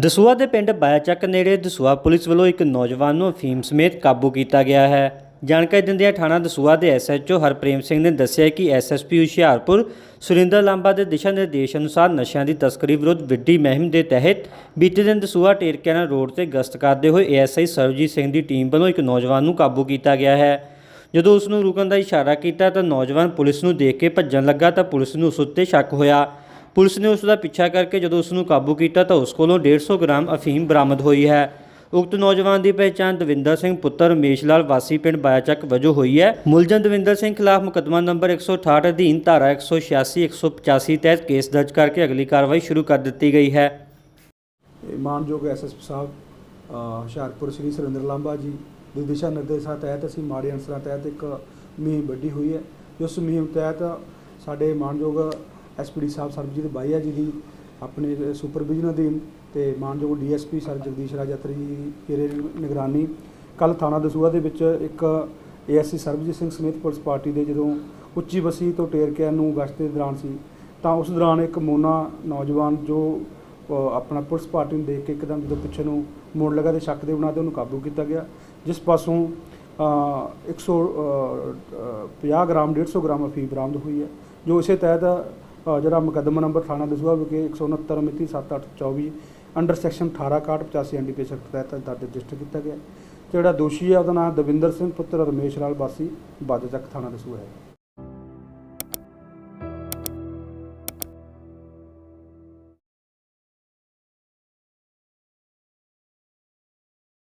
ਦਸੂਆ ਦੇ ਪਿੰਡ ਬਾਇਆਚੱਕ ਨੇੜੇ ਦਸੂਆ ਪੁਲਿਸ ਵੱਲੋਂ ਇੱਕ ਨੌਜਵਾਨ ਨੂੰ ਅਫੀਮ ਸਮੇਤ ਕਾਬੂ ਕੀਤਾ ਗਿਆ ਹੈ। ਜਾਣਕਾਰੀ ਦਿੰਦਿਆਂ ਥਾਣਾ ਦਸੂਆ ਦੇ ਐਸਐਚਓ ਹਰਪ੍ਰੇਮ ਸਿੰਘ ਨੇ ਦੱਸਿਆ ਕਿ ਐਸਐਸਪੀ ਹੁਸ਼ਿਆਰਪੁਰ ਸੁਰਿੰਦਰ ਲਾਂਬਾ ਦੇ ਦਿਸ਼ਾ ਨਿਰਦੇਸ਼ ਅਨੁਸਾਰ ਨਸ਼ਿਆਂ ਦੀ ਤਸਕਰੀ ਵਿਰੁੱਧ ਵਿੱਢੀ ਮੁਹਿੰਮ ਦੇ ਤਹਿਤ ਬੀਤੇ ਦਿਨ ਦਸੂਆ ਟੇਰਕਿਆਣਾ ਰੋਡ ਤੇ ਗਸ਼ਤ ਕਰਦੇ ਹੋਏ ਏਐਸਆਈ ਸਰਵਜੀਤ ਸਿੰਘ ਦੀ ਟੀਮ ਵੱਲੋਂ ਇੱਕ ਨੌਜਵਾਨ ਨੂੰ ਕਾਬੂ ਕੀਤਾ ਗਿਆ ਹੈ। ਜਦੋਂ ਉਸ ਨੂੰ ਰੁਕਣ ਦਾ ਇਸ਼ਾਰਾ ਕੀਤਾ ਤਾਂ ਨੌਜਵਾਨ ਪੁਲਿਸ ਨੂੰ ਦੇਖ ਕੇ ਭੱਜਣ ਲੱਗਾ ਤਾਂ ਪੁਲਿਸ ਨੂੰ ਉਸ ਉੱਤੇ ਸ਼ੱਕ ਹੋਇਆ। ਪੁਲਿਸ ਨੇ ਉਸ ਦਾ ਪਿੱਛਾ ਕਰਕੇ ਜਦੋਂ ਉਸ ਨੂੰ ਕਾਬੂ ਕੀਤਾ ਤਾਂ ਉਸ ਕੋਲੋਂ 150 ਗ੍ਰਾਮ ਅਫੀਮ ਬਰਾਮਦ ਹੋਈ ਹੈ। ਉਕਤ ਨੌਜਵਾਨ ਦੀ ਪਹਿਚਾਣ ਦਵਿੰਦਰ ਸਿੰਘ ਪੁੱਤਰ ਰਮੇਸ਼ ਲਾਲ ਵਾਸੀ ਪਿੰਡ ਬਾਇਆਚੱਕ ਵਜੋਂ ਹੋਈ ਹੈ। ਮੁਲਜ਼ਮ ਦਵਿੰਦਰ ਸਿੰਘ ਖਿਲਾਫ ਮੁਕੱਦਮਾ ਨੰਬਰ 168 ਅਧੀਨ ਧਾਰਾ 186 185 ਤਹਿਤ ਕੇਸ ਦਰਜ ਕਰਕੇ ਅਗਲੀ ਕਾਰਵਾਈ ਸ਼ੁਰੂ ਕਰ ਦਿੱਤੀ ਗਈ ਹੈ। ਇਹ ਮਾਨਯੋਗ ਐਸਐਸਪੀ ਸਾਹਿਬ ਹੁਸ਼ਿਆਰਪੁਰ ਸ੍ਰੀ ਸੁਰਿੰਦਰ ਲਾਂਬਾ ਜੀ ਦੇ ਦਿਸ਼ਾ ਨਿਰਦੇਸ਼ਾਂ ਤਹਿਤ ਅਸੀਂ ਮਾੜੇ ਅਨਸਰਾਂ ਤਹਿਤ ਇੱਕ ਮੁਹਿੰਮ ਵੱਡੀ ਹੋਈ ਹੈ। ਉਸ ਮੁਹਿੰਮ ਤਹਿਤ ਸਾਡੇ ਮਾਨਯੋਗ ਐਸਪੀਡੀ ਸਾਹਿਬ ਸਰਬਜੀਤ ਬਾਈਆ ਜੀ ਦੀ ਆਪਣੇ ਸੁਪਰਵਿਜ਼ਨ ਅਧੀਨ ਤੇ ਮਾਨਯੋਗ ਡੀਐਸਪੀ ਸਰ ਜਗਦੀਸ਼ ਰਾਜਤਰੀ ਜੀ ਤੇਰੇ ਨਿਗਰਾਨੀ। ਕੱਲ ਥਾਣਾ ਦਸੂਹਾ ਦੇ ਵਿੱਚ ਇੱਕ ਏਐਸਸੀ ਸਰਬਜੀਤ ਸਿੰਘ ਸਮੇਤ ਪੁਲਿਸ ਪਾਰਟੀ ਦੇ ਜਦੋਂ ਉੱਚੀ ਬਸੀ ਤੋਂ ਟੇਰਕਿਆਂ ਨੂੰ ਗਸ਼ਤ ਦੇ ਦੌਰਾਨ ਸੀ ਤਾਂ ਉਸ ਦੌਰਾਨ ਇੱਕ ਮੋਨਾ ਨੌਜਵਾਨ ਜੋ ਆਪਣਾ ਪੁਲਿਸ ਪਾਰਟੀ ਨੂੰ ਦੇਖ ਕੇ ਇੱਕਦਮ ਜਦੋਂ ਪਿੱਛੇ ਨੂੰ ਮੋੜ ਲਗਾ ਤੇ ਸ਼ੱਕ ਦੇ ਬਣਾ ਤੇ ਉਹਨੂੰ ਕਾਬੂ ਕੀਤਾ ਗਿਆ। ਜਿਸ ਪਾਸੋਂ ਅ, 150 ਗ੍ਰਾਮ 150 ਗ੍ਰਾਮ ਅਫੀਮ ਬਰਾਮਦ ਹੋਈ ਹੈ ਜੋ ਇਸੇ ਤਹਿਤ ਜਿਹੜਾ ਮੁਕੱਦਮਾ ਨੰਬਰ ਥਾਣਾ ਦਸੂਹਾ ਵਿਖੇ 169 ਮਿਤੀ 7824 ਅੰਡਰ ਸੈਕਸ਼ਨ 1861 ਐਨਡੀਪੀਐਸ ਐਕਟ ਤਹਿਤ ਦਰਜ ਰਜਿਸਟਰ ਕੀਤਾ ਗਿਆ। ਜਿਹੜਾ ਦੋਸ਼ੀ ਹੈ ਉਹਦਾ ਨਾਮ ਦਵਿੰਦਰ ਸਿੰਘ, ਪੁੱਤਰ ਰਮੇਸ਼ ਲਾਲ ਵਾਸੀ ਬਾਜਾ ਚੱਕ ਥਾਣਾ ਦਸੂਹਾ ਹੈ।